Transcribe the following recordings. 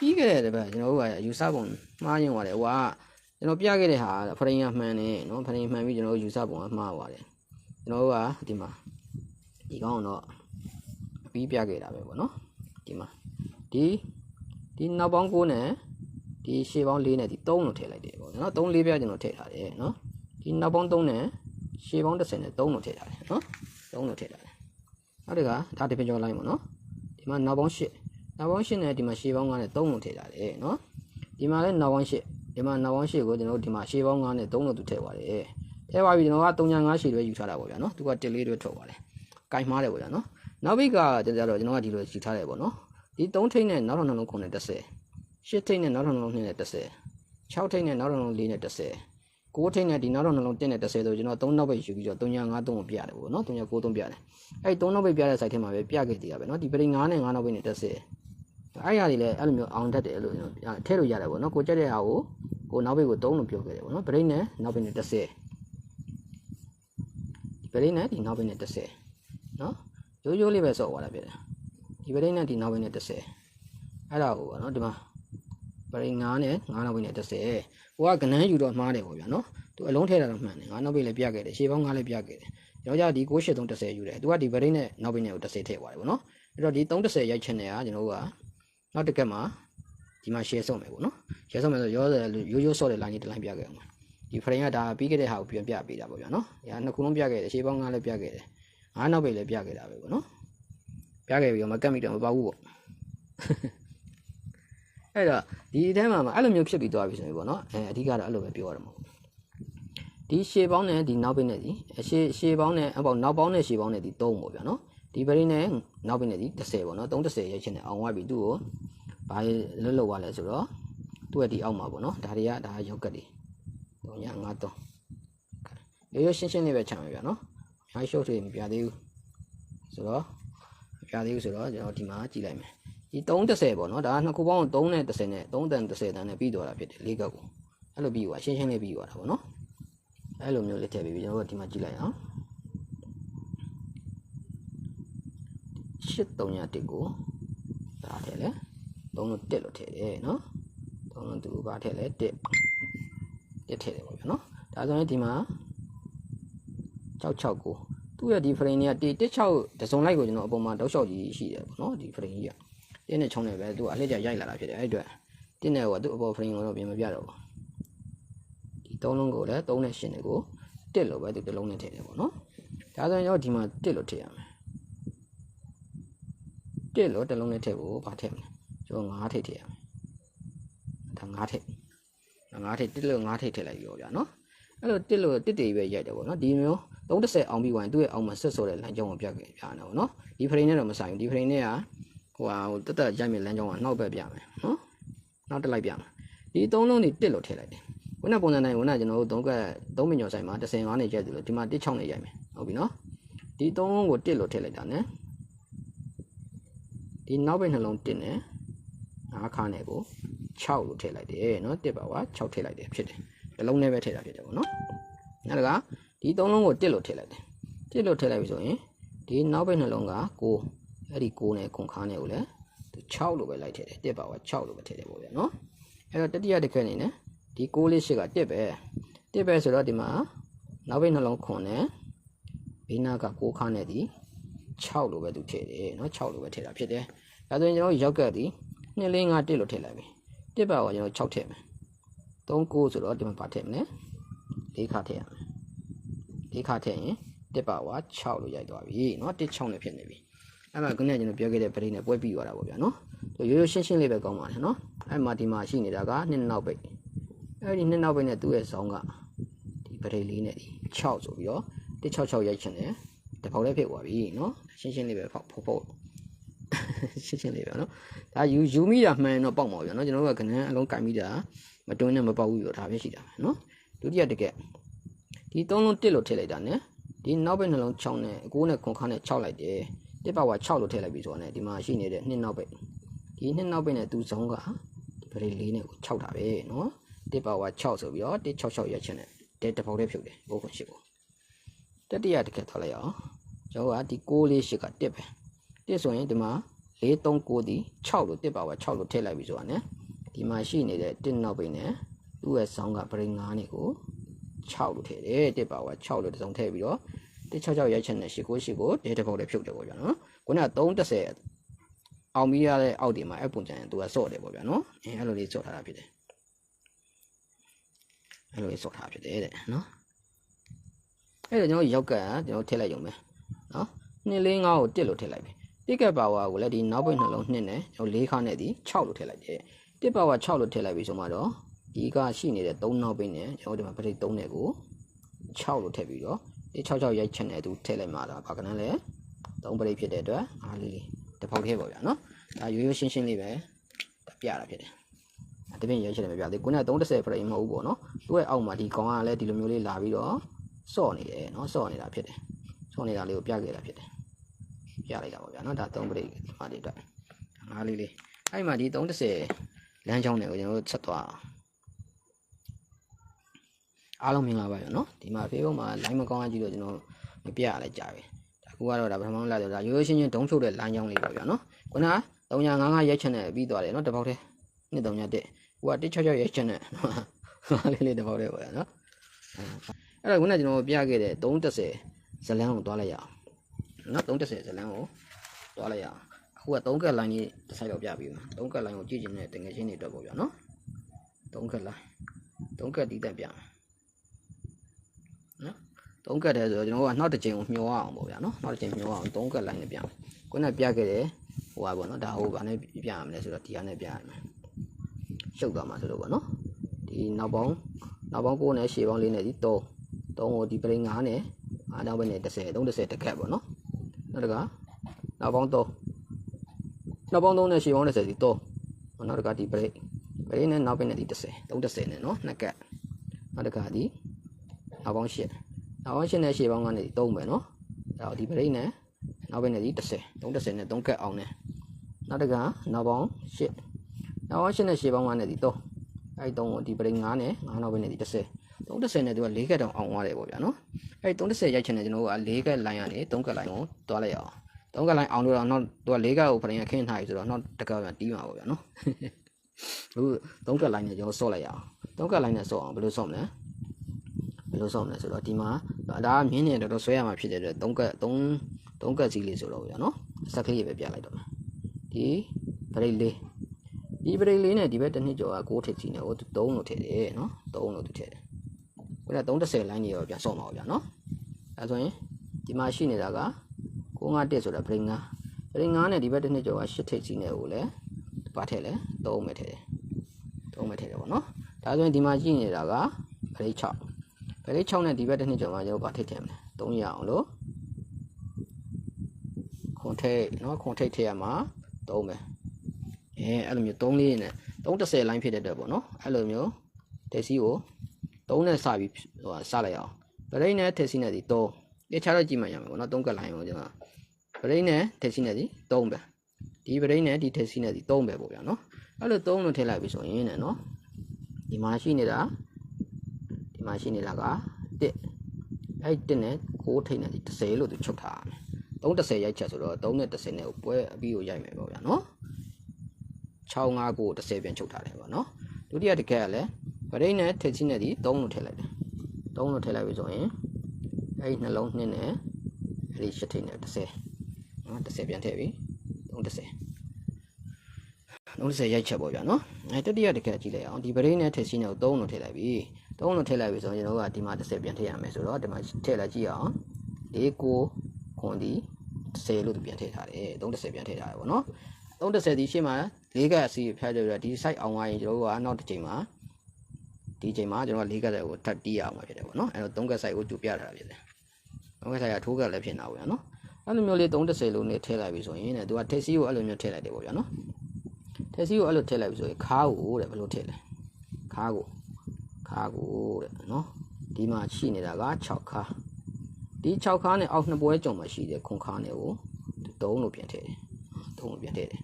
ပြီးခဲ့တဲ့တစ်ပတ်ကျွန်တော်တို့ကယူဆပုံမှားရင်သွားတယ်ဟိုကကျွန်တော်ပြခဲ့တဲ့ဟာဖရင်ကမှန်တယ်နော်ဖရင်မှန်ပြီးကျွန်တော်တို့ယူဆပုံကမှားသွားတယ်ကျွန်တော်တို့ကဒီမှာဒီကောင်းတော့အပြီးပြခဲ့တာပဲပေါ့နော်ဒီမှာဒီဒီနောက်ပေါင်း9နဲ့ဒီရှေ့ပေါင်း4နဲ့ဒီ3လို့ထည့်လိုက်တယ်ပေါ့နော်3 4ပြကျွန်တော်ထည့်ထားတယ်နော်ဒီနောက်ပေါင်း3နဲ့ရှေ့ပေါင်း10နဲ့3လို့ထည့်ထားတယ်နော်3လို့ထည့်ထားတယ်နောက်တစ်ခါဒါတစ်ပင်ကျော်လိုက်ပေါ့နော်ဒီမှာနောက်ပေါင်း8 နောက်ပေါင်း8နဲ့ဒီမှာရှေ့ပေါင်း9နဲ့3လို့ထည့်ထားတယ်နော်ဒီမှာလည်းနောက်ပေါင်း8ဒီမှာနောက်ပေါင်း8ကိုကျွန်တော်တို့ဒီမှာရှေ့ပေါင်း9နဲ့3လို့သူထည့်ပါတယ်ထည့်ပါပြီကျွန်တော်က395ရှေ့တွေယူထားတာပေါ့ဗျာနော်သူက1လေးတွေထုတ်ပါတယ်ကင်မှားတယ်ပေါ့ဗျာနော်နောက်ဘိတ်ကကျွန်တော်ကျွန်တော်ကဒီလိုယူထားတယ်ပေါ့နော်ဒီ3ထိပ်နဲ့နောက်ထပ်နှလုံးခုနဲ့30 8ထိပ်နဲ့နောက်ထပ်နှလုံး2နဲ့30 6ထိပ်နဲ့နောက်ထပ်နှလုံး4နဲ့30 9ထိပ်နဲ့ဒီနောက်ထပ်နှလုံး1နဲ့30ဆိုကျွန်တော်3နောက်ဘိတ်ယူပြီးတော့353ကိုပြရတယ်ပေါ့နော်393ပြတယ်အဲ့3နောက်ဘိတ်ပြတဲ့ site ထဲမှာပဲပြခဲ့သေးတာပဲနော်ဒီပရိ9နဲ့9နောက်ဘိတ်နဲ့30 အဲ့ရည်လေအဲ့လိုမျိုးအောင်တတ်တယ်အဲ့လိုမျိုးထဲလို့ရတယ်ပေါ့နော်ကိုကြက်တဲ့ဟာကိုကိုနောက်ဘိတ်ကို3လို့ပြောခဲ့တယ်ပေါ့နော်ပရိနဲ့နောက်ဘိတ်နဲ့30ဒီပရိနဲ့ဒီနောက်ဘိတ်နဲ့30နော်ရိုးရိုးလေးပဲစော့သွားတာပြတယ်ဒီပရိနဲ့ဒီနောက်ဘိတ်နဲ့30အဲ့ဒါကိုပေါ့နော်ဒီမှာပရိ9နဲ့9နောက်ဘိတ်နဲ့30ဟိုကကနန်းယူတော့မှားတယ်ပေါ့ဗျာနော်သူအလုံးထဲတာတော့မှန်တယ်9နောက်ဘိတ်လည်းပြခဲ့တယ်ရှေ့ပေါင်း9လည်းပြခဲ့တယ်ကျွန်တော်ကြဒီ98330ယူတယ်သူကဒီပရိနဲ့နောက်ဘိတ်နဲ့ကို30ထည့်သွားတယ်ပေါ့နော်အဲ့တော့ဒီ330ရိုက်ချင်တယ်ကကျွန်တော်တို့က နောက်တစ်ကက်မှာဒီမှာ share ဆုံးမယ်ပေါ့နော် share ဆုံးမယ်ဆိုရောရိုးရိုးဆော့တဲ့ line ကြီးတစ် line ပြခဲ့အောင်ဒီ frame ကဒါပြီးခဲ့တဲ့ဟာကိုပြန်ပြပေးတာပေါ့ဗျာနော်။ညာနှစ်ခုလုံးပြခဲ့တယ်ရှေးပေါင်း9လည်းပြခဲ့တယ်။ငါးနောက်ပဲလည်းပြခဲ့တာပဲပေါ့နော်။ပြခဲ့ပြီးတော့မကတ်မိတော့မပေါ့ဘူးပေါ့။အဲ့တော့ဒီအထဲမှာအဲ့လိုမျိုးဖြစ်ပြီးသွားပြီဆိုရင်ပေါ့နော်။အဲအဓိကတော့အဲ့လိုပဲပြောရမှာပေါ့။ဒီရှေးပေါင်းနဲ့ဒီနောက်ပိနဲ့ဒီရှေးရှေးပေါင်းနဲ့အပေါနောက်ပေါင်းနဲ့ရှေးပေါင်းနဲ့ဒီ3ပေါ့ဗျာနော်။ ဒီပရိနဲ့နောက်ပိနဲ့ဒီ30ပေါ့နော်။330ရိုက်ချင်တယ်အောင်ဝပြီသူ့ကိုဘာလွတ်လောက်သွားလဲဆိုတော့သူ့ရဲ့ဒီအောက်မှာပေါ့နော်။ဒါတွေကဒါရောက်ကတ်တွေ3ည53ရိုးရိုးရှင်းရှင်းလေးပဲခြံမယ်ဗျာနော်။ရိုက်ရှုပ်တွေမပြသေးဘူးဆိုတော့မပြသေးဘူးဆိုတော့ကျွန်တော်ဒီမှာကြည့်လိုက်မယ်ဒီ330ပေါ့နော်ဒါကနှစ်ခုပေါင်း3နဲ့30နဲ့3တန်30တန်နဲ့ပြီးသွားတာဖြစ်တယ်လေးကပ်ကိုအဲ့လိုပြီးသွားရှင်းရှင်းလေးပြီးသွားတာပေါ့နော်အဲ့လိုမျိုးလေးထည့်ပြီးကျွန်တော်တို့ဒီမှာကြည့်လိုက်အောင် 8301ကိုဒါထည့်လဲ3လို့1လို့ထည့်တယ်နော်3လို့သူဘာထည့်လဲ1 1ထည့်တယ်ပေါ့ဗျာနော်ဒါဆိုရင်ဒီမှာ66ကိုသူ့ရဲ့ဒီ frame တွေက16တစုံလိုက်ကိုကျွန်တော်အပေါ်မှာတောက်လျှောက်ကြီးရှိတယ်ပေါ့နော်ဒီ frame ကြီးကတင်းနဲ့ချုံနေပဲသူကအလှည့်ကျရိုက်လာတာဖြစ်တယ်အဲ့အတွက်တင်းနဲ့ကသူ့အပေါ် frame ကိုတော့ပြင်မပြတော့ဘူးဒီသုံးလုံးကိုလည်း3နဲ့8နဲ့ကိုတစ်လို့ပဲသူတစ်လုံးနဲ့ထည့်တယ်ပေါ့နော်ဒါဆိုရင်ကျွန်တော်ဒီမှာတစ်လို့ထည့်ရမယ် တစ်လို့တစ်လုံးနဲ့ထည့်ဖို့ဘာထည့်မလဲကျွန်တော်9ထည့်ထည့်ရမယ်ဒါ9ထည့်9ထည့်တစ်လို့9ထည့်ထည့်လိုက်ရောဗျာနော်အဲ့လိုတစ်လို့တစ်တေပဲရိုက်တယ်ပေါ့နော်ဒီမျိုး30အောင်ပြီးဝင်သူ့ရဲ့အောင်မှာဆက်ဆိုတဲ့လမ်းကြောင်းကိုပြခဲ့ပြနေပေါ့နော်ဒီ frame နဲ့တော့မဆိုင်ဘူးဒီ frame နဲ့ကဟိုဟာဟိုတက်တက်ရိုက်မဲ့လမ်းကြောင်းကနောက်ဘက်ပြမယ်နော်နောက်တက်လိုက်ပြမယ်ဒီသုံးလုံးတွေတစ်လို့ထည့်လိုက်တယ်ခုနပုံစံတိုင်းခုနကျွန်တော်တို့သုံးကက်သုံးမညော်ဆိုင်မှာ35နဲ့ရိုက်တယ်လို့ဒီမှာ16နဲ့ရိုက်မယ်ဟုတ်ပြီနော်ဒီသုံးလုံးကိုတစ်လို့ထည့်လိုက်တာ ਨੇ ဒီနောက်ဘက်နှလုံးတစ်နဲ့ငါးခါနဲ့ကို6လို့ထည့်လိုက်တယ်နော်တစ်ပါက6ထည့်လိုက်တယ်ဖြစ်တယ်တစ်လုံးနဲ့ပဲထည့်တာဖြစ်တယ်ပေါ့နော်နောက်ကဒီသုံးလုံးကိုတစ်လို့ထည့်လိုက်တယ်တစ်လို့ထည့်လိုက်ပြီဆိုရင်ဒီနောက်ဘက်နှလုံးက9အဲ့ဒီ9နဲ့ခွန်ခါနဲ့ကိုလည်းသူ6လို့ပဲလိုက်ထည့်တယ်တစ်ပါက6လို့ပဲထည့်တယ်ပေါ့ဗျာနော်အဲ့တော့တတိယတစ်ခက်အနေနဲ့ဒီ6လေးရှိကတစ်ပဲတစ်ပဲဆိုတော့ဒီမှာနောက်ဘက်နှလုံးခွန်နဲ့ဘေးနာက9ခါနဲ့ဒီ6လို့ပဲသူထည့်တယ်နော်6လို့ပဲထည့်တာဖြစ်တယ် ဒါဆိုရင်ကျွန်တော်ရောက်ကတ်ဒီ2 4 5 1လို့ထည့်လိုက်ပြီတစ်ပါကကျွန်တော်6ထည့်မယ်3 9ဆိုတော့ဒီမှာပါထည့်မလဲ၄ခါထည့်ရမယ်၄ခါထည့်ရင်တစ်ပါဝါ6လို့ရိုက်သွားပြီเนาะတစ်6နဲ့ဖြစ်နေပြီအဲ့မှာခုနကကျွန်တော်ပြောခဲ့တဲ့ပရိနဲ့ပွဲပြီးသွားတာပေါ့ဗျာเนาะရိုးရိုးရှင်းရှင်းလေးပဲကောင်းပါတယ်เนาะအဲ့မှာဒီမှာရှိနေတာကနှစ်နောက်ပိတ်အဲ့ဒီနှစ်နောက်ပိတ်နဲ့သူ့ရဲ့ဇောင်းကဒီပရိလေးနဲ့ဒီ6ဆိုပြီးတော့166ရိုက်ချင်တယ်တပေါက်လေးဖြစ်သွားပြီเนาะရှင်းရှင်းလေးပဲဖောက်ဖောက်ဖောက် ရှင်းရှင်းလေးပဲနော်ဒါယူယူမိတာမှန်တော့ပေါက်မှာပဲနော်ကျွန်တော်တို့ကကနန်းအလုံးကင်မိတာမတွင်းနဲ့မပေါက်ဘူးပြောဒါပဲရှိတာပဲနော်ဒုတိယတကယ်ဒီ3လုံး1လို့ထည့်လိုက်တာ ਨੇ ဒီနောက်ဘက်နှလုံး6နဲ့9နဲ့9ခါနဲ့6လိုက်တယ်တစ်ပါဝါ6လို့ထည့်လိုက်ပြီဆိုတော့ ਨੇ ဒီမှာရှိနေတဲ့နှစ်နောက်ဘက်ဒီနှစ်နောက်ဘက်နဲ့သူဇုံးကပရိ4နဲ့ကို6တာပဲနော်တစ်ပါဝါ6ဆိုပြီးတော့166ရက်ချင်းနဲ့တဲတပေါက်လေးဖြုတ်တယ်ဘိုးခွန်ရှိကိုတတိယတကယ်ထားလိုက်အောင်ကျွန်တော်ကဒီ6လေးရှိက1ပဲ1ဆိုရင်ဒီမှာ 439ဒီ6လို့တစ်ပါဝါ6လို့ထည့်လိုက်ပြီဆိုတာ ਨੇ ဒီမှာရှိနေတဲ့တစ်နောက်ပိတ်နဲ့သူ့ရဲ့ဆောင်းကပရိန်9နေကို6လို့ထည့်တယ်တစ်ပါဝါ6လို့တစ်စုံထည့်ပြီးတော့166ရိုက်ချက်နဲ့8989ဒဲတစ်ပုတ်လေးဖြုတ်တယ်ပေါ့ဗျာနော်ခုနက330အောင်ပြီးရတဲ့အောက်ဒီမှာအပုံကြံသူကစော့တယ်ပေါ့ဗျာနော်အဲအဲ့လိုလေးစော့ထားတာဖြစ်တယ်အဲ့လိုလေးစော့ထားဖြစ်တယ်တဲ့နော်အဲ့တော့ကျွန်တော်ရောက်ကကျွန်တော်ထည့်လိုက်ရုံပဲနော်2 4 5ကို1လို့ထည့်လိုက်ပြီ တစ်ကက်ပါဝါကိုလည်းဒီနောက်ပိတ်နှလုံး2နဲ့ကျွန်တော်၄ခါနဲ့ဒီ6လို့ထည့်လိုက်တယ်တစ်ပါဝါ6လို့ထည့်လိုက်ပြီဆိုမှတော့ဒီကရှိနေတဲ့3နောက်ပိတ်နဲ့ကျွန်တော်ဒီမှာပရိတ်3နဲ့ကို6လို့ထည့်ပြီးတော့ဒီ66ရိုက်ချက်နဲ့သူထည့်လိုက်မှတော့ဘာကနန်းလဲ3ပရိတ်ဖြစ်တဲ့အတွက်အားလေးလေးတစ်ဖောက်ထဲပေါ့ဗျာနော်ဒါရိုးရိုးရှင်းရှင်းလေးပဲပြတာဖြစ်တယ်တပင်းရိုက်ချက်လည်းမပြသေးခုနက330 frame မဟုတ်ဘူးပေါ့နော်သူ့ရဲ့အောက်မှာဒီကောင်ကလည်းဒီလိုမျိုးလေးလာပြီးတော့စော့နေတယ်နော်စော့နေတာဖြစ်တယ်စော့နေတာလေးကိုပြခဲ့တာဖြစ်တယ် ပြလိုက်တာပေါ့ဗျာနော်ဒါ3ပရိတ်ဒီမှာဒီအတွက်ငါးလေးလေးအဲ့မှာဒီ330လမ်းကြောင်းတွေကိုကျွန်တော်တို့ဆက်သွားအောင်အားလုံးမင်္ဂလာပါရနော်ဒီမှာ Facebook မှာ line မကောင်းကြည့်လို့ကျွန်တော်မပြရလဲကြာပြီဒါကူကတော့ဒါပထမလာတော့ဒါရိုးရိုးရှင်းရှင်းဒုံးချုပ်တဲ့လမ်းကြောင်းလေးပေါ့ဗျာနော်ခုနက355ရိုက်ချက်နဲ့ပြီးသွားတယ်နော်တစ်ပေါက်တည်းနှစ်3ညတက်ဟိုက166ရိုက်ချက်နဲ့ဟာလေးလေးတစ်ပေါက်တည်းပေါ့ဗျာနော်အဲ့တော့ခုနကကျွန်တော်ပြခဲ့တဲ့330ဇလန်းကိုတွားလိုက်ရအောင် နော်330ဇလန်းကိုတွားလိုက်ရအောင်အခုက3ကက် line ကြီးတစ်ဆိုင်တော့ပြပြီးမှာ3ကက် line ကိုကြည့်ချင်တဲ့တငယ်ချင်းတွေအတွက်ပေါ့ဗျာနော်3ကက် line 3ကက်တီးတက်ပြမယ်နော်သုံးကတ်တယ်ဆိုတော့ကျွန်တော်ကနောက်တစ်ချိန်ကိုမျောအောင်ပေါ့ဗျာနော်နောက်တစ်ချိန်မျောအောင်သုံးကတ်လိုက်နေပြန်ခုနပြခဲ့တယ်ဟိုပါပေါ့နော်ဒါဟိုဘာနဲ့ပြရမလဲဆိုတော့ဒီဟာနဲ့ပြရမယ်ရှုပ်သွားမှာဆိုလို့ပေါ့နော်ဒီနောက်ပေါင်းနောက်ပေါင်း9နဲ့ရှေ့ပေါင်း4နဲ့ဒီ3 3ကိုဒီပရိန်9နဲ့အားနောက်ဘက်နဲ့30 30တစ်ခက်ပေါ့နော် နောက်တကနောက်ပေါင်း3နောက်ပေါင်း3နဲ့ရှေ့ပေါင်း30ဒီ3နောက်တကဒီပရိန်ပရိန်နဲ့နောက်ဘက်နဲ့ဒီ30 30နဲ့နော်နှစ်ကက်နောက်တကဒီနောက်ပေါင်း8နောက်ပေါင်း8နဲ့ရှေ့ပေါင်းကနေ3ပဲနော်အဲ့တော့ဒီပရိတ်နဲ့နောက်ဘက်နဲ့ဒီ30 30နဲ့3ကက်အောင်နဲ့နောက်တကနောက်ပေါင်း8နောက်ပေါင်း8နဲ့ရှေ့ပေါင်းကနေဒီ3အဲ့ဒီ3ကိုဒီပရိတ်9နဲ့9နောက်ဘက်နဲ့ဒီ30 30နဲ့သူက4ကက်တောင်အောင်သွားတယ်ပေါ့ဗျာနော် အဲ့ဒီ30ရိုက်ချင်တယ်ကျွန်တော်က4ကက်လိုင်းကနေ3ကက်လိုင်းကိုတွားလိုက်အောင်3ကက်လိုင်းအောင်လို့တော့နောက်သူက4ကက်ကိုဖရင်ခင်းထားပြီဆိုတော့နောက်တကက်ပြန်တီးမှာပေါ့ဗျာနော်အခု3ကက်လိုင်းနဲ့ကျွန်တော်ဆော့လိုက်ရအောင်3ကက်လိုင်းနဲ့ဆော့အောင်ဘယ်လိုဆော့မလဲဘယ်လိုဆော့မလဲဆိုတော့ဒီမှာဒါကမြင်းနေတော်တော်ဆွဲရမှာဖြစ်တဲ့အတွက်3ကက်3 3ကက်စီးလေးဆိုတော့ဗျာနော်စက်ကလေးပဲပြလိုက်တော့မယ်ဒီဘရိတ်လေးဒီဘရိတ်လေးနဲ့ဒီဘက်တစ်နှစ်ကျော်က6ထိပ်စီးနေဟို3လို့ထည့်တယ်နော်3လို့သူထည့်တယ် ခုနက30 line ကြီးရောပြန်ဆုံးပါဦးဗျာနော်အဲဆိုရင်ဒီမှာရှိနေတာက951ဆိုတာ brain 5 brain 5နဲ့ဒီဘက်တစ်နှစ်ကျော်က8ထိပ်ကြီးနဲ့ကိုလည်းပါထည့်လဲ3မဲ့ထည့်တယ်3မဲ့ထည့်တယ်ပေါ့နော်ဒါဆိုရင်ဒီမှာရှိနေတာက brain 6 brain 6နဲ့ဒီဘက်တစ်နှစ်ကျော်မှာကျွန်တော်ပါထည့်ထည့်မယ်300အောင်လို့ခွန်ထိတ်နော်ခွန်ထိတ်ထည့်ရမှာ3ပဲအဲအဲ့လိုမျိုး3လေးနဲ့330 line ဖြစ်တဲ့အတွက်ပေါ့နော်အဲ့လိုမျိုးတက်စီကို 3နဲ့စပြီးဟိုစလိုက်အောင်ပရိတ်နဲ့ထက်စီနဲ့ဒီ3တခြားတော့ကြည့်မှရမယ်ပေါ့နော်3ကလိုင်းအောင်ကျွန်တော်ပရိတ်နဲ့ထက်စီနဲ့ဒီ3ပဲဒီပရိတ်နဲ့ဒီထက်စီနဲ့ဒီ3ပဲပေါ့ဗျာနော်အဲ့လို3လို့ထည့်လိုက်ပြီဆိုရင်နဲ့နော်ဒီမှာရှိနေတာဒီမှာရှိနေတာက1အဲ့1နဲ့6ထိတ်နဲ့ဒီ30လို့သူချုပ်ထားရမယ်330ရိုက်ချက်ဆိုတော့3နဲ့30နဲ့ပွဲအပြီးကိုရိုက်မယ်ပေါ့ဗျာနော်659ကို30ပြန်ချုပ်ထားတယ်ပေါ့နော်ဒုတိယတစ်ခက်ကလည်း ဗရိတ်နဲ့ထက်ချင်းနဲ့ဒီ3လို့ထည့်လိုက်တယ်3လို့ထည့်လိုက်ပြီဆိုရင်အဲ့ဒီနှလုံးနှစ်နဲ့အဲ့ဒီရှစ်ထိပ်နဲ့30နော်30ပြန်ထည့်ပြီ330 30ရိုက်ချက်ပေါ့ဗျာနော်အဲတတိယတစ်ခက်ကြည့်လိုက်အောင်ဒီဗရိတ်နဲ့ထက်ချင်းနဲ့ကို3လို့ထည့်လိုက်ပြီ3လို့ထည့်လိုက်ပြီဆိုရင်ကျွန်တော်တို့ကဒီမှာ30ပြန်ထည့်ရမယ်ဆိုတော့ဒီမှာထည့်လိုက်ကြည့်အောင်၄ကိုခွန်ဒီ30လို့သူပြန်ထည့်ထားတယ်30ပြန်ထည့်ထားတယ်ပေါ့နော်30ဒီရှေ့မှာ၄ကက်အစီဖြတ်ကြပြီးတော့ဒီ site အောင်သွားရင်ကျွန်တော်တို့ကနောက်တစ်ချိန်မှာ ဒီချိန်မှာကျွန်တော်က၄ကက်ကိုထပ်တီးရအောင်မှာဖြစ်တယ်ပေါ့နော်အဲတော့3ကက် site ကိုတူပြထားတာဖြစ်တယ်3ကက် site ကထိုးကက်လည်းဖြစ်နေတာပေါ့နော်အဲ့လိုမျိုးလေး30လို့နေထည့်လိုက်ပြီဆိုရင်တဲ့သူကထက်စီကိုအဲ့လိုမျိုးထည့်လိုက်တယ်ပေါ့ဗျာနော်ထက်စီကိုအဲ့လိုထည့်လိုက်ပြီဆိုရင်ခါးကိုတဲ့ဘယ်လိုထည့်လဲခါးကိုခါးကိုတဲ့နော်ဒီမှာရှိနေတာက6ခါးဒီ6ခါးနဲ့အောက်နှစ်ပွဲကြုံမှာရှိတဲ့ခွန်ခါးနဲ့ကို3လို့ပြန်ထည့်တယ်3လို့ပြန်ထည့်တယ်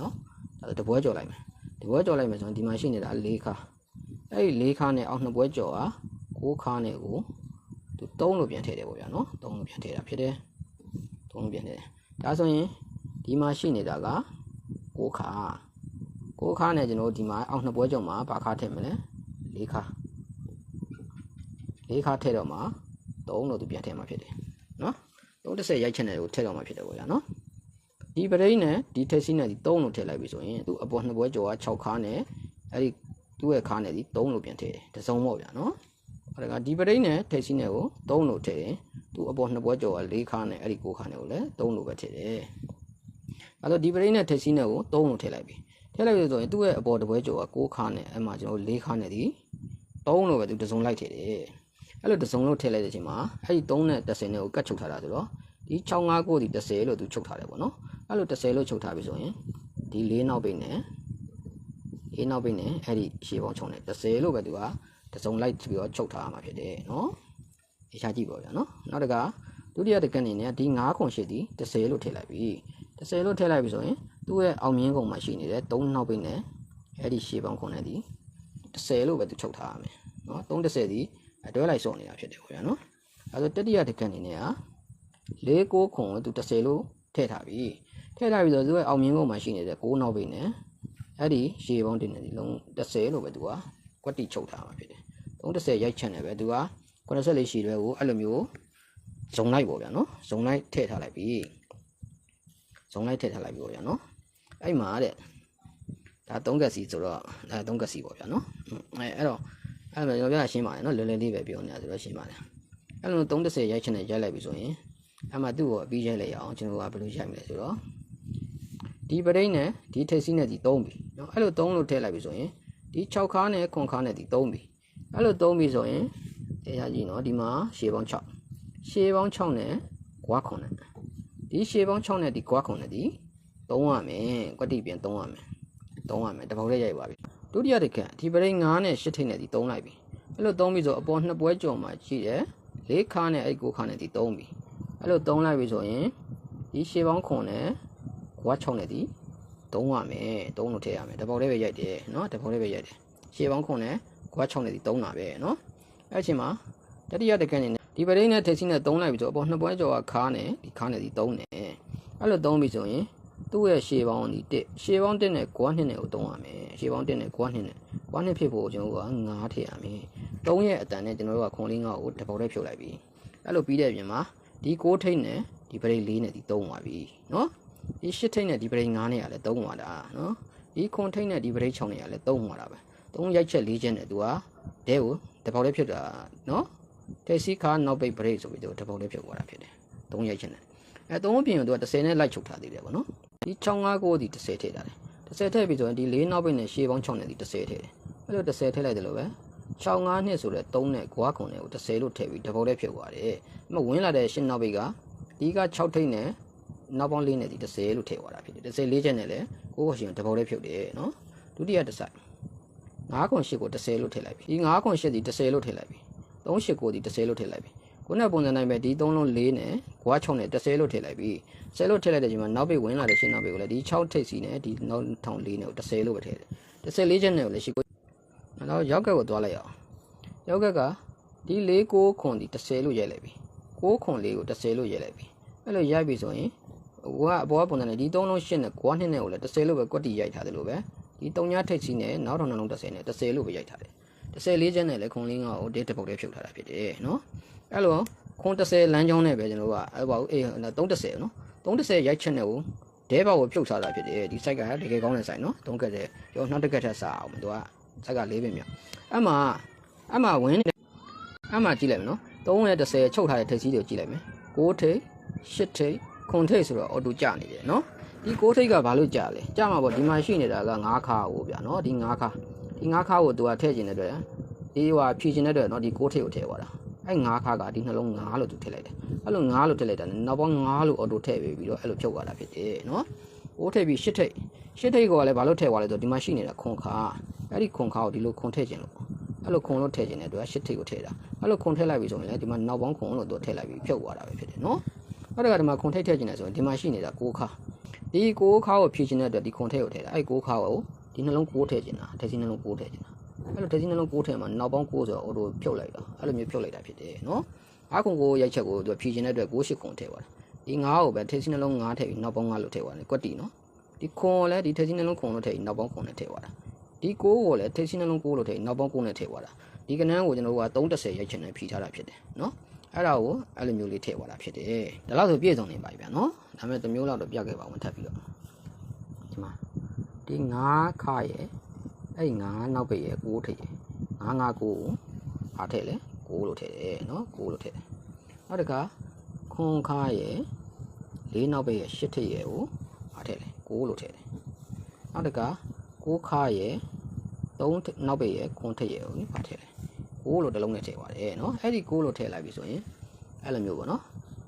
နော်ဒါဆိုတပွဲကြော်လိုက်မယ်ဒီပွဲကြော်လိုက်မယ်ဆိုရင်ဒီမှာရှိနေတာ4ခါး အဲ့ဒီ4ခါးနဲ့အောက်နှစ်ပွဲကြော်อ่ะ6ခါးနဲ့ကိုသူ3လို့ပြန်ထည့်တယ်ပေါ့ဗျာနော်3လို့ပြန်ထည့်တာဖြစ်တယ်3လို့ပြန်ထည့်တယ်ဒါဆိုရင်ဒီမှာရှိနေတာက6ခါ6ခါနဲ့ကျွန်တော်တို့ဒီမှာအောက်နှစ်ပွဲကြုံမှာဘာခါထည့်မလဲ4ခါ4ခါထည့်တော့မှာ3လို့သူပြန်ထည့်မှာဖြစ်တယ်နော်30ရိုက်ချက်နဲ့ကိုထည့်တော့မှာဖြစ်တယ်ပေါ့ဗျာနော်ဒီပရိန်းနဲ့ဒီထက်စီနဲ့ဒီ3လို့ထည့်လိုက်ပြီဆိုရင်သူအပေါ်နှစ်ပွဲကြော်က6ခါနဲ့အဲ့ဒီ သူ့ရဲ့ခါနဲ့ဒီ3လို့ပြန်ထည့်တယ်တစ်စုံပေါ့ဗျာနော်အဲ့ဒါကဒီပရိန်းနဲ့ထက်စီနဲ့ကို3လို့ထည့်ရင်သူ့အပေါ်နှစ်ပွဲကြော်က4ခါနဲ့အဲ့ဒီ9ခါနဲ့ကိုလည်း3လို့ပဲထည့်တယ်အဲ့တော့ဒီပရိန်းနဲ့ထက်စီနဲ့ကို3လို့ထည့်လိုက်ပြီထည့်လိုက်ပြီဆိုရင်သူ့ရဲ့အပေါ်တစ်ပွဲကြော်က6ခါနဲ့အဲ့မှာကျွန်တော်4ခါနဲ့ဒီ3လို့ပဲသူတစ်စုံလိုက်ထည့်တယ်အဲ့လိုတစ်စုံလို့ထည့်လိုက်တဲ့အချိန်မှာအဲ့ဒီ3နဲ့10နဲ့ကိုကတ်ချုပ်ထားတာဆိုတော့ဒီ65ကိုဒီ10လို့သူချုပ်ထားတယ်ပေါ့နော်အဲ့လို10လို့ချုပ်ထားပြီဆိုရင်ဒီ၄နောက်ပိတ်နဲ့ ၄နောက်ပိတ်နဲ့အဲ့ဒီရှေ့ပေါင်းချုံနဲ့10လို့ပဲသူကတစ်စုံလိုက်ပြီးတော့ချုပ်ထားရမှာဖြစ်တယ်နော်အရှားကြည့်ပါဗျာနော်နောက်တကဒုတိယတကအနေနဲ့ဒီ9ခွန်ရှိသည်10လို့ထည့်လိုက်ပြီ10လို့ထည့်လိုက်ပြီဆိုရင်သူ့ရဲ့အောင်မြင်ကုန်မှာရှိနေတဲ့3နောက်ပိတ်နဲ့အဲ့ဒီရှေ့ပေါင်းခွန်နဲ့ဒီ10လို့ပဲသူချုပ်ထားရမယ်နော်330ဒီအတွဲလိုက်စော့နေတာဖြစ်တယ်ဗျာနော်အဲဆိုတတိယတကအနေနဲ့က၄၉ခွန်ကိုသူ30လို့ထည့်ထားပြီထည့်ထားပြီဆိုတော့သူရဲ့အောင်မြင်ကုန်မှာရှိနေတဲ့6နောက်ပိတ်နဲ့ အဲ့ဒီရှေ့ပေါင်းတင်နေဒီလုံး30လို့ပဲသူကကွက်တိချုပ်ထားမှာဖြစ်တယ်330ရိုက်ချက်နေပဲသူက84ရှည်တွေကိုအဲ့လိုမျိုးဇုံလိုက်ပေါ့ဗျာနော်ဇုံလိုက်ထည့်ထားလိုက်ပြီဇုံလိုက်ထည့်ထားလိုက်ပြီပေါ့ဗျာနော်အဲ့မှာတဲ့ဒါ3ကက်စီဆိုတော့ဒါ3ကက်စီပေါ့ဗျာနော်အဲအဲ့တော့အဲ့ဒါကျွန်တော်ပြတာရှင်းပါတယ်နော်လွယ်လွယ်လေးပဲပြောနေတာဆိုတော့ရှင်းပါတယ်အဲ့လို30ရိုက်ချင်တဲ့ရိုက်လိုက်ပြီဆိုရင်အဲ့မှာသူ့ကိုအပြီးရိုက်လိုက်ရအောင်ကျွန်တော်ကဘယ်လိုရိုက်မလဲဆိုတော့ ဒီပရိန်းနဲ့ဒီထိပ်စီးနဲ့ဒီ3ပြီနော်အဲ့လို3လို့ထည့်လိုက်ပြီဆိုရင်ဒီ6ခါနဲ့ခွန်ခါနဲ့ဒီ3ပြီအဲ့လို3ပြီဆိုရင်တရားကြည့်နော်ဒီမှာရှေးပေါင်း6ရှေးပေါင်း6နဲ့ကွာခွန်နဲ့ဒီရှေးပေါင်း6နဲ့ဒီကွာခွန်နဲ့ဒီ3ရမယ်ကွက်တိပြန်3ရမယ်3ရမယ်တပေါက်လေးရိုက်ပါပြီဒုတိယတစ်ခါဒီပရိန်း9နဲ့10ထိပ်နဲ့ဒီ3လိုက်ပြီအဲ့လို3ပြီဆိုအပေါ်နှစ်ပွဲကြော်မှာရှိတယ်၄ခါနဲ့အဲ့9ခါနဲ့ဒီ3ပြီအဲ့လို3လိုက်ပြီဆိုရင်ဒီရှေးပေါင်းခွန် နဲ့ကွာ6နဲ့ဒီ3ရမယ်3လို့ထည့်ရမယ်တပေါက်လေးပဲရိုက်တယ်နော်တပေါက်လေးပဲရိုက်တယ်ရှေးပေါင်းခွန်နဲ့ကွာ6နဲ့ဒီ3တာပဲနော်အဲ့အချိန်မှာတတိယတစ်ခါနေနဲ့ဒီပရိန်းနဲ့ထက်စီနဲ့3လိုက်ပြီဆိုအပေါ်နှစ်ပွဲကြော်ကခါနဲ့ဒီခါနဲ့ဒီ3နဲ့အဲ့လို3ပြီဆိုရင်သူ့ရဲ့ရှေးပေါင်းဒီ1ရှေးပေါင်း1နဲ့ကွာ2နဲ့ကို3ရမယ်ရှေးပေါင်း1နဲ့ကွာ2နဲ့ကွာ2ဖြစ်ဖို့ကျွန်တော်က9ထည့်ရမယ်3ရဲ့အတန်နဲ့ကျွန်တော်တို့ကခွန်လေး9ကိုတပေါက်လေးဖြုတ်လိုက်ပြီအဲ့လိုပြီးတဲ့ပြင်မှာဒီ6ထိတ်နဲ့ဒီပရိတ်4နဲ့ဒီ3ပါပြီနော် ဒီ8ထိတ်နဲ့ဒီပရိတ်9နဲ့ကလည်း3ပါတာနော်ဒီခွန်ထိတ်နဲ့ဒီပရိတ်6နဲ့ကလည်း3ပါတာပဲ3ရိုက်ချက်4ချက်နဲ့သူကတဲကိုတပေါက်လေးဖြုတ်တာနော်တက်စီကားနောက်ပိတ်ပရိတ်ဆိုပြီးတော့တပေါက်လေးဖြုတ်သွားတာဖြစ်တယ်3ရိုက်ချက်နဲ့အဲ3အပြင်ကိုသူက10နဲ့လိုက်ချုပ်ထားသေးတယ်ပေါ့နော်ဒီ65ကိုဒီ10ထည့်ထားတယ်10ထည့်ပြီဆိုရင်ဒီ4နောက်ပိတ်နဲ့ရှေးပေါင်း6နဲ့ဒီ10ထည့်တယ်အဲ့လို10ထည့်လိုက်တယ်လို့ပဲ65နှစ်ဆိုတဲ့3နဲ့9ခွန်နဲ့ကို10လို့ထည့်ပြီးတပုတ်လေးဖြုတ်သွားတယ်။အမဝင်လာတဲ့ရှင်းနောက်ပိတ်ကဒီက6ထိပ်နဲ့ နောက်ပေါင်းလေးနဲ့ဒီ10လို့ထည့်သွားတာဖြစ်တယ်။10လေးချက်နဲ့လည်းကိုယ့်ကိုရှင်တပုတ်လေးဖြုတ်တယ်နော်။ဒုတိယတစ်ဆိုင်9ခွန်8ကို10လို့ထည့်လိုက်ပြီ။ဒီ9ခွန်8ဒီ10လို့ထည့်လိုက်ပြီ။3 8ကိုဒီ10လို့ထည့်လိုက်ပြီ။ခုနကပုံစံတိုင်းပဲဒီ3လုံး4နဲ့9 6နဲ့10လို့ထည့်လိုက်ပြီ။10လို့ထည့်လိုက်တဲ့ချိန်မှာနောက်ပိတ်ဝင်လာတဲ့ရှင်းနောက်ပိတ်ကိုလည်းဒီ6ထိပ်စီနဲ့ဒီနောက်ထောင်4နဲ့ကို10လို့ပဲထည့်တယ်။10လေးချက်နဲ့ကိုလည်းရှိကိုနောက်ရောက်ကက်ကိုသွားလိုက်အောင်ရောက်ကက်ကဒီ၄၉ခွန်ဒီ30လို့ရိုက်လိုက်ပြီ6ခွန်လေးကို30လို့ရိုက်လိုက်ပြီအဲ့လိုရိုက်ပြီဆိုရင် ဟိုကအပေါ်ကပုံစံနဲ့ဒီ3လုံး8နဲ့9နှစ်နဲ့ကိုလည်း30လို့ပဲကွက်တီရိုက်ထားတယ်လို့ပဲဒီ3ညထိတ်စီနဲ့နောက်ထောင်နှလုံး30နဲ့30လို့ပဲရိုက်ထားတယ်30လေးချက်နဲ့လည်းခွန်လေးငါ့ကိုဒေးတစ်ပုတ်လေးဖြုတ်ထားတာဖြစ်တယ်နော်အဲ့လိုခွန်30လမ်းကြောင်းနဲ့ပဲကျွန်တော်ကအဲ့ပါဘူးအေး330နော်330ရိုက်ချက်နဲ့ကိုဒဲဘောက်ကိုဖြုတ်ထားတာဖြစ်တယ်ဒီ site ကတကယ်ကောင်းတဲ့ site နော်3ကက်တဲ့ရောနောက်တစ်ကက်ထက်စားအောင်သူက site က၄ပင်မြောက်အဲ့မှာအဲ့မှာဝင်းနေအဲ့မှာကြည့်လိုက်မယ်နော်3နဲ့30ချုပ်ထားတဲ့ထိပ်စီးတွေကိုကြည့်လိုက်မယ်6ထိပ်8ထိပ် 9ထိပ်ဆိုတော့အော်တိုကျနေတယ်နော်ဒီ6ထိပ်ကဘာလို့ကျလဲကျမှာပေါ့ဒီမှာရှိနေတာက9ခါဟိုဗျာနော်ဒီ9ခါဒီ9ခါကိုသူကထည့်ခြင်းတဲ့အတွက်ဒီဟိုဖြည့်ခြင်းတဲ့အတွက်နော်ဒီ6ထိပ်ကိုထည့်သွားတာအဲ့9ခါကဒီနှလုံး9လို့သူထည့်လိုက်တယ်အဲ့လို9လို့ထည့်လိုက်တာနောက်ပေါင်း9လို့အော်တိုထည့်ပြီးပြီးတော့အဲ့လိုဖြုတ်သွားတာဖြစ်တယ်နော်6ထိပ်ပြီး8ထိပ်8ထိပ်ကလည်းဘာလို့ထည့်သွားလဲဆိုတော့ဒီမှာရှိနေတာခွန်ခါအဲ့ဒီခွန်ခါကိုဒီလိုခွန်ထည့်ခြင်းလို့အဲ့လိုခွန်လို့ထည့်ခြင်းတဲ့အတွက်ရှစ်ထိပ်ကိုထည့်တာအဲ့လိုခွန်ထည့်လိုက်ပြီဆိုရင်လည်းဒီမှာနောက်ပေါင်းခွန်လို့သူထည့်လိုက်ပြီးဖြုတ်သွားတာပဲဖြစ်တယ်နော် အဲ့ဒါကဒီမှာခွန်ထိပ်ထည့်ခြင်းတယ်ဆိုရင်ဒီမှာရှိနေတာ6ခါဒီ6ခါကိုဖြည့်ခြင်းတဲ့အတွက်ဒီခွန်ထိပ်ကိုထည့်တာအဲ့6ခါကိုဒီနှလုံး6ထည့်ခြင်းတာထည့်ခြင်းနှလုံး6ထည့်ခြင်းတာအဲ့လိုထည့်ခြင်းနှလုံး6ထည့်မှာနောက်ပေါင်း6ဆိုတော့ဟိုလိုဖြုတ်လိုက်တာအဲ့လိုမျိုးဖြုတ်လိုက်တာဖြစ်တယ်နော်အားခွန်ကိုရိုက်ချက်ကိုသူဖြည့်ခြင်းတဲ့အတွက်6 8ခွန်ထည့်သွားတာဒီ9ကိုပဲထည့်စီနှလုံး9ထည့်ပြီးနောက်ပေါင်း9လို့ထည့်သွားတယ်ကွက်တီနော်ဒီခွန်ကိုလည်းဒီထည့်စီနှလုံးခွန်လို့ထည့်ပြီးနောက်ပေါင်းခွန်နဲ့ထည့်သွားတာဒီ9ကိုလည်းထည့်စီနှလုံး9လို့ထည့်ပြီးနောက်ပေါင်း9နဲ့ထည့်သွားတာဒီကနန်းကိုကျွန်တော်တို့က330ရိုက်ချင်တယ်ဖြီထားတာဖြစ်တယ်နော် အဲ့ဒါကိုအဲ့လိုမျိုးလေးထည့်သွားတာဖြစ်တယ်ဒါလောက်ဆိုပြည့်စုံနေပါပြီဗျာနော်ဒါပေမဲ့တစ်မျိုးလောက်တော့ပြခဲ့ပါဦးထပ်ပြီးတော့ဒီမှာဒီ9ခရဲ့အဲ့9နောက်ပိတ်ရဲ့9ထိပ်ရဲ့9 9 9ကိုအားထည့်လဲ9လို့ထည့်တယ်နော်9လို့ထည့်တယ်နောက်တစ်ခါခွန်ခရဲ့၄နောက်ပိတ်ရဲ့8ထိပ်ရဲ့ကိုအားထည့်လဲ9လို့ထည့်တယ်နောက်တစ်ခါ9ခရဲ့3နောက်ပိတ်ရဲ့ခွန်ထိပ်ရဲ့ကိုအားထည့်လဲ 9လို့တစ်လုံးနဲ့ထည့်ပါတယ်နော်အဲ့ဒီ9လို့ထည့်လိုက်ပြီဆိုရင်အဲ့လိုမျိုးပေါ့နော်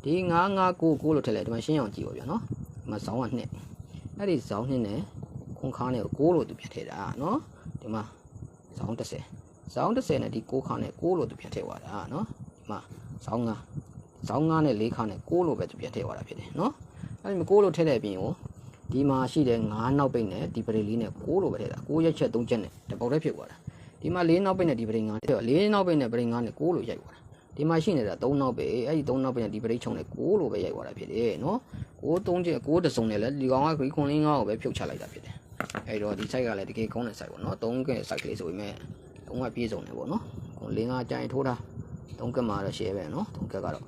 ဒီ9 9 9 9လို့ထည့်လိုက်ဒီမှာရှင်းအောင်ကြည့်ပါဗျာနော်ဒီမှာဇောင်းက2အဲ့ဒီဇောင်း2နဲ့ခွန်ခါနဲ့ကို9လို့သူပြန်ထည့်တာနော်ဒီမှာဇောင်း30ဇောင်း30နဲ့ဒီ6ခါနဲ့6လို့သူပြန်ထည့်သွားတာနော်ဒီမှာဇောင်း9ဇောင်း9နဲ့4ခါနဲ့6လို့ပဲသူပြန်ထည့်သွားတာဖြစ်တယ်နော်အဲ့ဒီမှာ6လို့ထည့်တဲ့အပြင်ကိုဒီမှာရှိတဲ့9နောက်ပိတ်နဲ့ဒီပရိလေးနဲ့6လို့ပဲထည့်တာ6ရက်ချက်3ချက်နဲ့တပေါက်တည်းဖြစ်သွားတာ ဒီမှာ4နောက်ပိတ်နဲ့ဒီပရိ9ထည့်တော့4နောက်ပိတ်နဲ့ပရိ9နဲ့6လို့ရိုက်သွားတာဒီမှာရှိနေတာ3နောက်ပိတ်အဲ့ဒီ3နောက်ပိတ်နဲ့ဒီပရိချုံနဲ့6လို့ပဲရိုက်သွားတာဖြစ်တယ်နော်6 3ချက်6တစုံနဲ့လည်းဒီကောင်ကခရီးခွန်လေး9ကိုပဲဖြုတ်ချလိုက်တာဖြစ်တယ်အဲ့တော့ဒီ site ကလည်းတကယ်ကောင်းတဲ့ site ပေါ့နော်၃ကဲ site ကလေးဆိုပေမဲ့၃ကပြည့်စုံတယ်ပေါ့နော်ဟို၄၅ကြိုင်ထိုးတာ၃ကက်မှာတော့ share ပဲနော်၃ကက်ကတော့